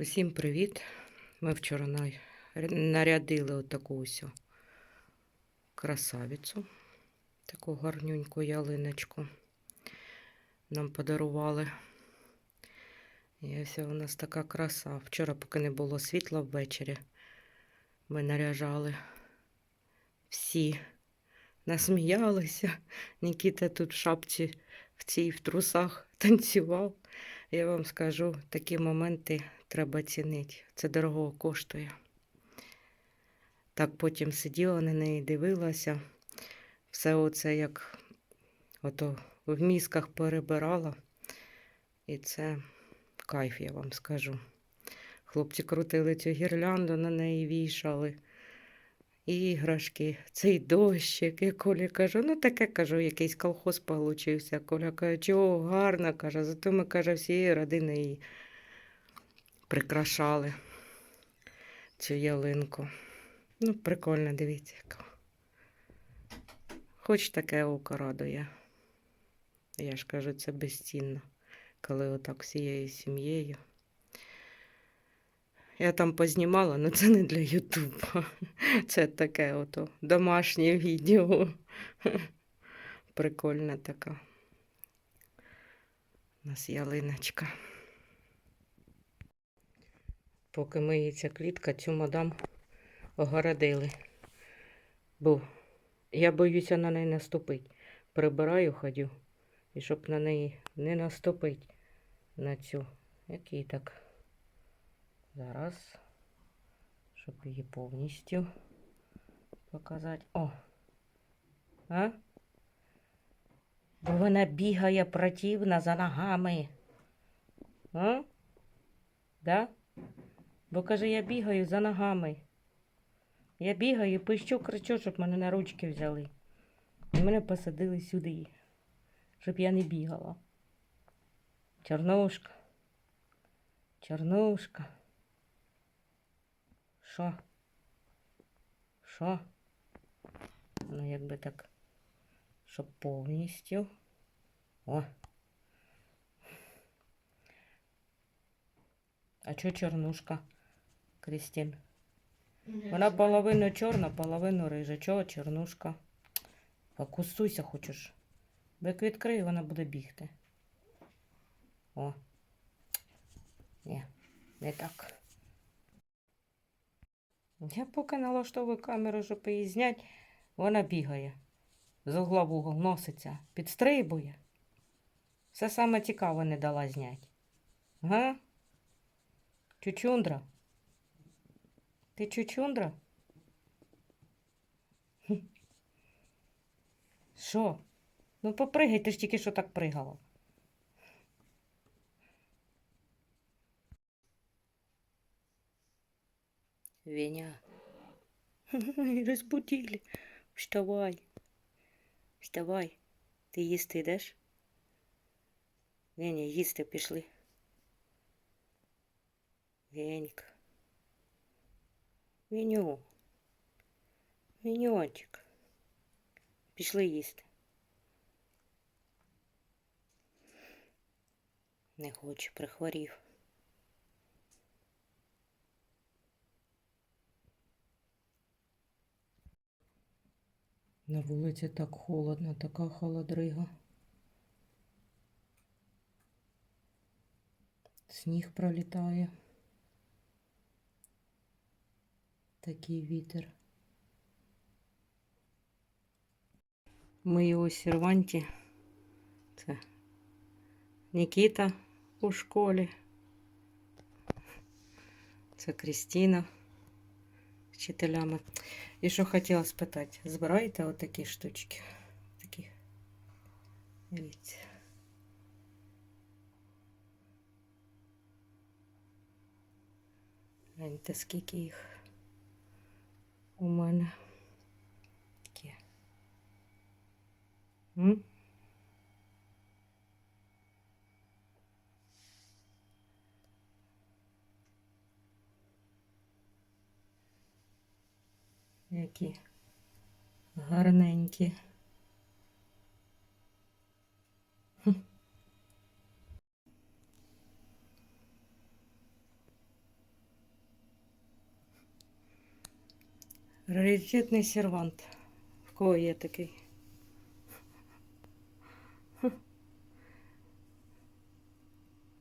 Усім привіт! Ми вчора нарядили отаку ось красавицю, таку гарнюньку ялиночку. Нам подарували. І ось у нас така краса. Вчора, поки не було світла ввечері, ми наряжали всі. Насміялися. Нікіта тут в шапці в цій в трусах танцював. Я вам скажу, такі моменти треба цінити. Це дорого коштує. Так потім сиділа на неї, дивилася. Все оце як ото в мізках перебирала. І це кайф, я вам скажу. Хлопці крутили цю гірлянду, на неї вішали. Іграшки, цей дощик. Я Колі кажу, ну таке кажу, якийсь колхоз получився. Коля каже, чого гарно, каже, зато ми, каже, всією родиною прикрашали цю ялинку. Ну, прикольно, дивіться, яка. Хоч таке око радує. Я ж кажу, це безцінно, коли отак всією сім'єю. Я там познімала, але це не для Ютуба. Це таке ото домашнє відео. Прикольна така. У нас ялиночка. Поки миється клітка, цю мадам огородили. Бо я боюся на неї наступити. Прибираю ходю. І щоб на неї не наступити на цю. Який так. Зараз, щоб її повністю показати. О! А? Бо вона бігає противна за ногами. А? Да? Бо каже, я бігаю за ногами. Я бігаю, пищу, кричу, щоб мене на ручки взяли. І мене посадили сюди, щоб я не бігала. Чорнушка. Чорнушка. Що? Що? Ну, якби так, щоб повністю. О. А чо чорнушка, Крістін? Вона половину чорна, половину рижа. Чого чорнушка? Покусуйся хочеш. Бо як відкрию, вона буде бігти. О. Ні, не так. Я поки налаштовую камеру, щоб її зняти, вона бігає. З угла в угол носиться, підстрибує. Все саме цікаве не дала зняти. Га? Чучундра? Ти чучундра? Що? Ну попригай, ти ж тільки що так пригала. Веня. Розбудили. Вставай. Вставай. Ти їсти йдеш? Веня, їсти пішли. Венька. Веню. Веньочек. Пішли їсти. Не хоче, прихворів. На вулиці так холодно, така холодрига. Сніг пролітає. Такий вітер. Ми у серванті. Це Нікіта у школі. Це Крістіна з вчителями. І що хотіла спитати, збираєте отакі штучки? Такі. Дивіться. Гляньте, скільки їх У мене. Такі. М? Які гарненькі. Раритетний сервант. В кого є такий?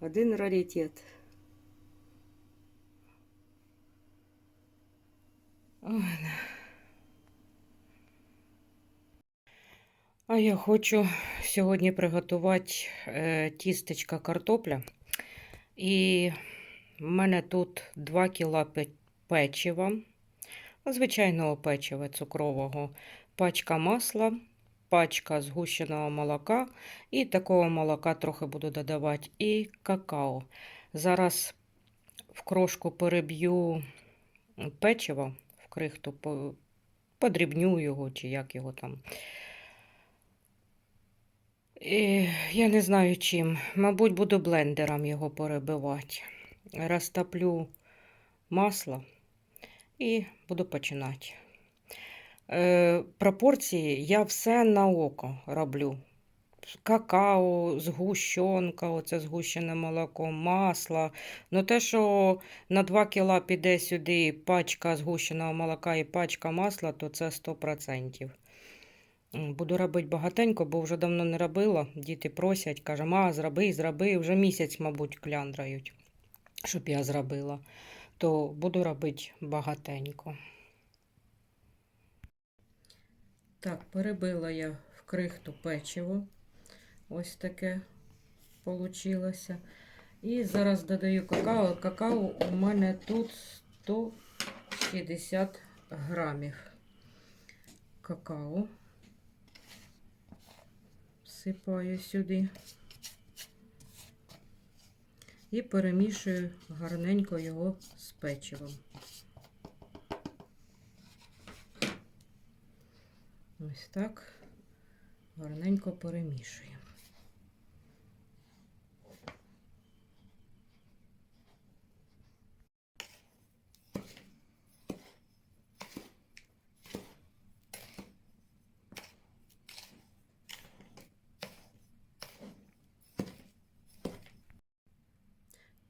Один раритет. А я хочу сьогодні приготувати е, тістечка картопля. І в мене тут 2 кіла печива, звичайного печива цукрового, пачка масла, пачка згущеного молока і такого молока трохи буду додавати, і какао. Зараз в крошку переб'ю печиво, в крихту подрібню його, чи як його там. І я не знаю чим. Мабуть, буду блендером його перебивати. Розтоплю масло і буду починати. Е, пропорції я все на око роблю. Какао, згущенка, оце згущене молоко, масло. Ну те, що на 2 кіла піде сюди пачка згущеного молока і пачка масла, то це 100%. Буду робити багатенько, бо вже давно не робила. Діти просять, каже, ма, зроби, зроби. Вже місяць, мабуть, клянdraють, щоб я зробила. То буду робити багатенько. Так, перебила я в крихту печиво. Ось таке получилося. І зараз додаю какао. Какао у мене тут 160 грамів. Какао всипаю сюди і перемішую гарненько його з печивом. Ось так гарненько перемішуємо.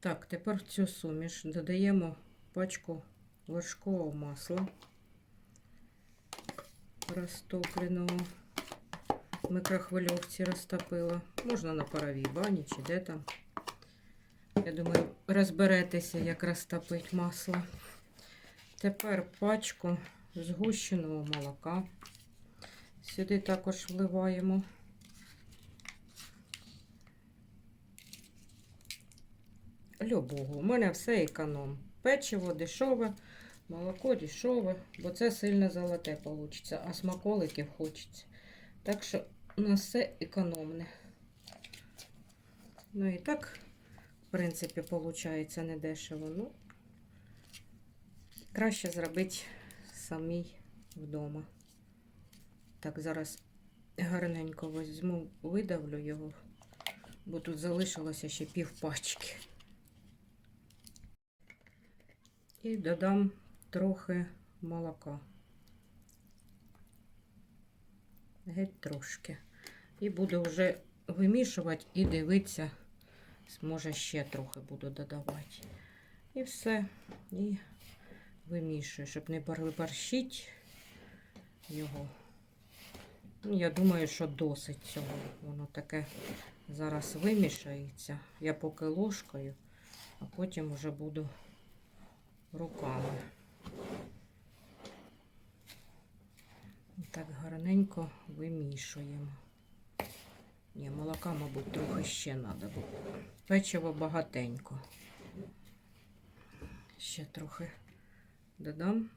Так, тепер в цю суміш додаємо пачку вершкового масла розтопленого. В микрохвильовці розтопила. Можна на паровій бані чи де там. Я думаю, розберетеся, як розтопити масло. Тепер пачку згущеного молока. Сюди також вливаємо. Любого. У мене все економ. Печиво дешеве, молоко дешеве, бо це сильно золоте вийде, а смаколиків хочеться. Так що у нас все економне. Ну і так, в принципі, виходить не дешево. Ну, краще зробити самій вдома. Так, зараз гарненько візьму, видавлю його, бо тут залишилося ще пів пачки. І додам трохи молока. Геть трошки. І буду вже вимішувати і дивитися, може ще трохи буду додавати. І все. І вимішую, щоб не переборщити його. Ну, Я думаю, що досить цього. Воно таке зараз вимішається. Я поки ложкою, а потім вже буду руками. Так гарненько вимішуємо. Ні, молока, мабуть, трохи ще треба було. Печиво багатенько. Ще трохи додам.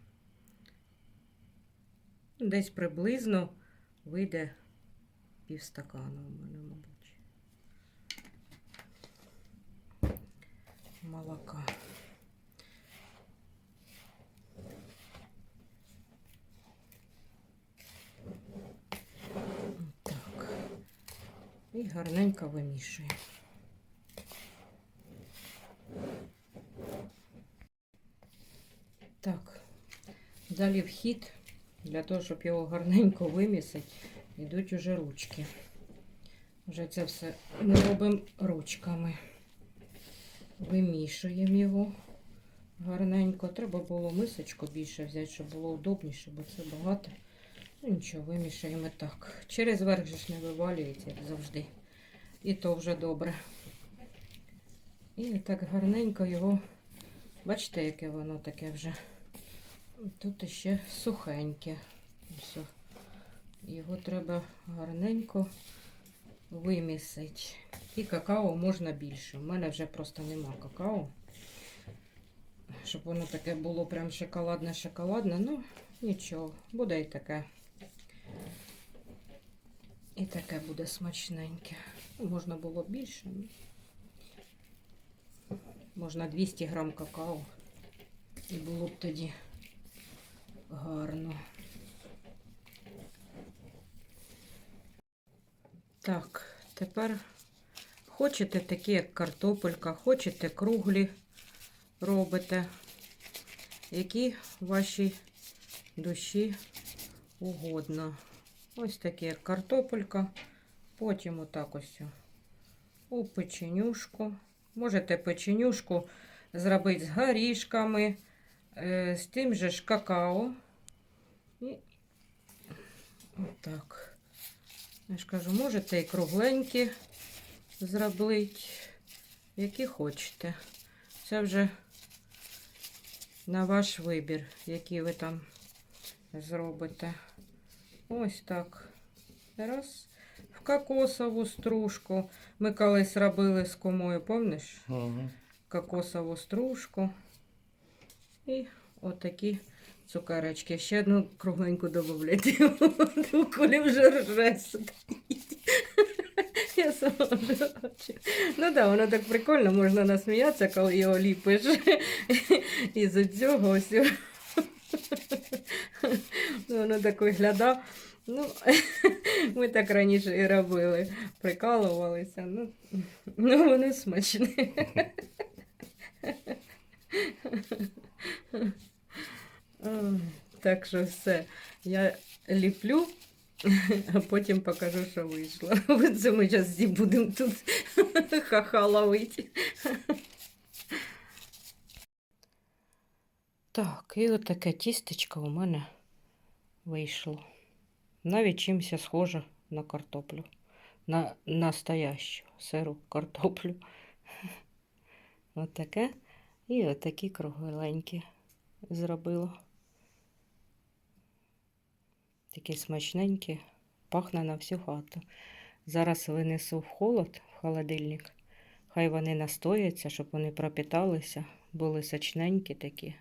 Десь приблизно вийде півстакану у мене, мабуть. Молока. Так. І гарненько вимішуємо. Так, далі вхід, для того, щоб його гарненько вимісити, йдуть уже ручки. Вже це все ми робимо ручками. Вимішуємо його гарненько. Треба було мисочку більше взяти, щоб було удобніше, бо це багато. Ну нічого, вимішаємо так. Через верх же ж не вивалюється, як завжди. І то вже добре. І так гарненько його. Бачите, яке воно таке вже. Тут ще сухеньке. Все. Його треба гарненько вимісити. І какао можна більше. У мене вже просто нема какао. Щоб воно таке було прям шоколадне-шоколадне. Ну, нічого, буде і таке. І таке буде смачненьке. Можна було більше. Можна 200 грам какао. І було б тоді гарно. Так, тепер хочете такі, як картопелька, хочете круглі робите, які вашій душі угодно. Ось такі, як картопелька. Потім отак ось у печенюшку. Можете печенюшку зробити з горішками, е, з тим же ж какао. І отак. Я ж кажу, можете і кругленькі зробити, які хочете. Це вже на ваш вибір, який ви там зробите. Ось так. Раз. В кокосову стружку. Ми колись робили з комою, помниш? Ага. Кокосову стружку. І отакі цукерочки. Ще одну кругленьку додавайте. У Колі вже рже. Я сама. Ну так, да, воно так прикольно, можна насміятися, коли його ліпиш. І з цього ось. Ну, Воно так виглядає. Ну, ми так раніше і робили. Прикалувалися. Ну, ну воно смачне. Так що все. Я ліплю, а потім покажу, що вийшло. Це ми зараз будемо тут ха-ха ловити. Так, і от таке тістечко у мене вийшло. Навіть чимся схоже на картоплю. На настоящу сиру картоплю. От таке. І от такі кругленькі зробила. Такі смачненькі, пахне на всю хату. Зараз винесу в холод, в холодильник. Хай вони настояться, щоб вони пропіталися, були сочненькі такі.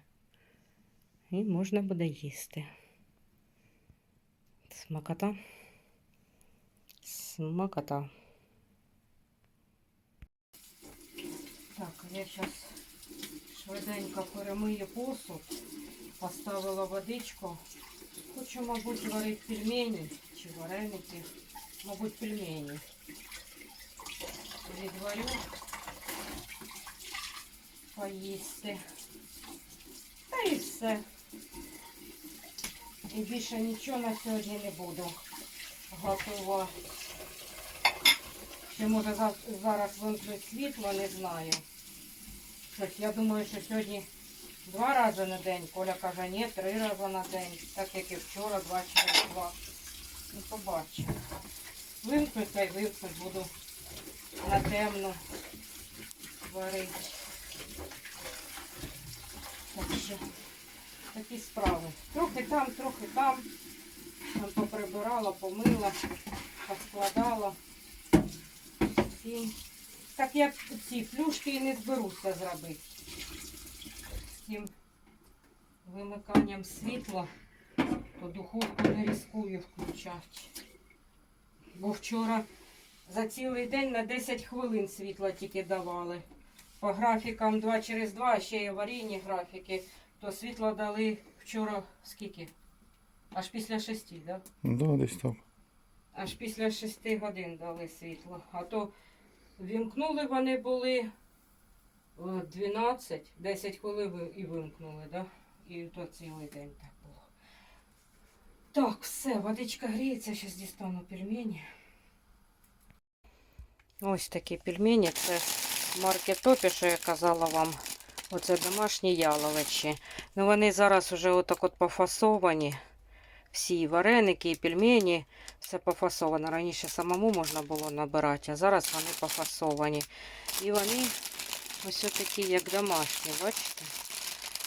І можна буде їсти. Смакота. Смакота. Так, я зараз швиденько перемию посуд, поставила водичку. Хочу, мабуть, варити пельмені чи вареники. Мабуть, пельмені. Відварю поїсти. Та і все. І більше нічого на сьогодні не буду готувати. Ще може зараз вимкнуть світло, не знаю. Щось, я думаю, що сьогодні два рази на день. Коля каже, ні, три рази на день. Так як і вчора, два через два. Ну, побачимо. Вимкнуть, та й вимкнуть буду на темно варити. Так що такі справи. Трохи там, трохи там. Там поприбирала, помила, поскладала. І так як ці плюшки і не зберуся зробити. З тим вимиканням світла, то духовку не ризикую включати. Бо вчора за цілий день на 10 хвилин світла тільки давали. По графікам 2 через 2, а ще є аварійні графіки, то світло дали вчора скільки? Аж після 6, так? Да? Да, десь так. Аж після 6 годин дали світло. А то вімкнули вони були 12, 10 хвилин ви- і вимкнули, да? І то цілий день так було. Так, все, водичка гріється, зараз дістану пельмені. Ось такі пельмені, це марки Топі, що я казала вам. Оце домашні яловичі. Ну вони зараз уже отак от пофасовані. Всі вареники, і пельмені. Все пофасовано. Раніше самому можна було набирати, а зараз вони пофасовані. І вони ось такі, як домашні, бачите?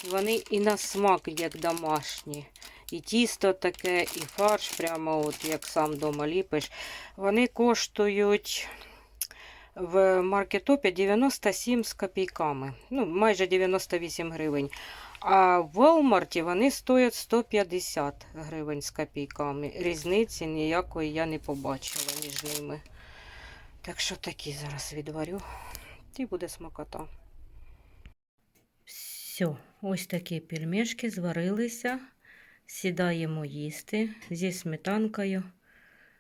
І вони і на смак, як домашні. І тісто таке, і фарш, прямо от як сам вдома ліпиш. Вони коштують в маркетопі 97 з копійками. Ну, майже 98 гривень. А в Walmart вони стоять 150 гривень з копійками. Різниці ніякої я не побачила між ними. Так що такі зараз відварю. І буде смакота. Все, ось такі пельмешки зварилися. Сідаємо їсти зі сметанкою.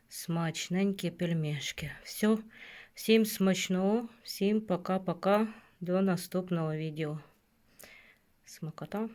Смачненькі пельмешки. Все, всім смачного, всім пока-пока. До наступного відео. Смакота.